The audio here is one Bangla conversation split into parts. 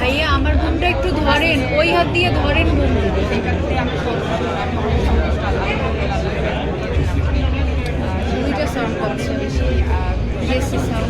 ভাইয়া, আমার ঘুমটা একটু ধরেন, ওই হাত দিয়ে ধরেন ঘুমটা দুইটা সাউন্ড পাচ্ছে বেশি সাউন্ড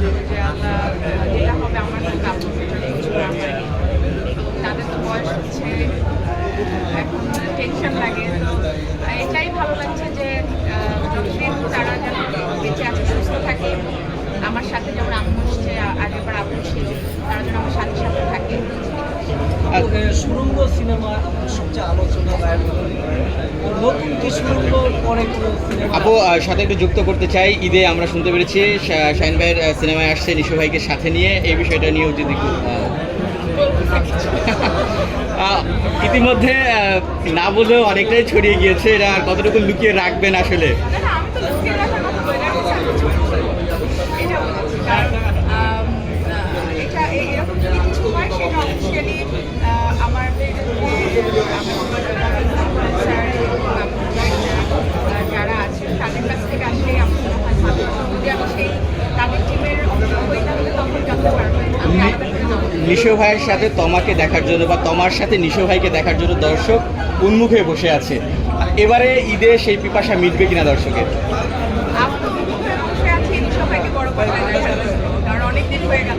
যে আমরা যেটা হবে আমার কাপড় সেটা কিছু তো তাদের তো বয়স হচ্ছে এখন টেনশন লাগে এটাই ভালো লাগছে যে যতদিন তারা যেন বেঁচে আছে সুস্থ থাকে আমার সাথে যেমন আম্মু হচ্ছে আগেরবার আম্মু ছিল তারা যেন আমার সাথে সাথে থাকে সুরঙ্গ সিনেমা সবচেয়ে আলোচনা আপু সাথে একটু যুক্ত করতে চাই। ঈদে আমরা শুনতে পেরেছি শাহিন ভাইয়ের সিনেমায় আসছে নিশু ভাইকে সাথে নিয়ে। এই বিষয়টা নিয়েও যদি ইতিমধ্যে না বলেও অনেকটাই ছড়িয়ে গিয়েছে। এরা কতটুকু লুকিয়ে রাখবেন আসলে? নিশো ভাইয়ের সাথে তমাকে দেখার জন্য বা তমার সাথে নিশো ভাইকে দেখার জন্য দর্শক উন্মুখে বসে আছে। এবারে ঈদে সেই পিপাসা মিটবে কিনা দর্শকের? অনেকদিন হয়ে গেল